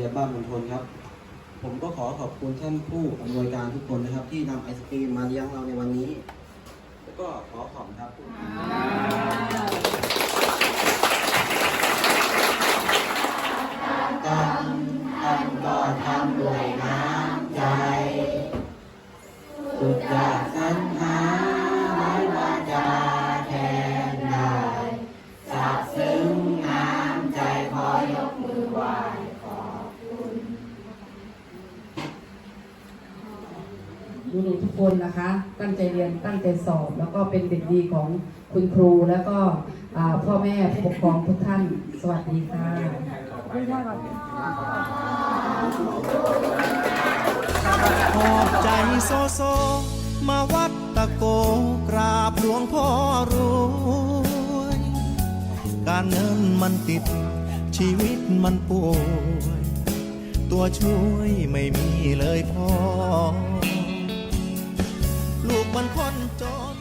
รียนบ้านมณฑลครับ ผมก็ขอขอบคุณท่านผู้อำนวยการทุกคนนะครับ ที่นำไอศกรีมมาเลี้ยงเราในวันนี้ แล้วก็ขอขอบคุณครับกันท่านก็ทำด้วยน้ำใจสุดยอดสร หนูๆทุกคนนะคะ ตั้งใจเรียนตั้งใจสอบ แล้วก็เป็นเด็กดีของคุณครู แล้วก็พ่อแม่ผู้ปกครองทุกท่านสวัสดีค่ะขอบใจโซโซ มาวัดตะโกกราบหลวงพ่อรวยการเงินมันติดชีวิตมันป่วย ตัวช่วยไม่มีเลยพ่อ มันคนจน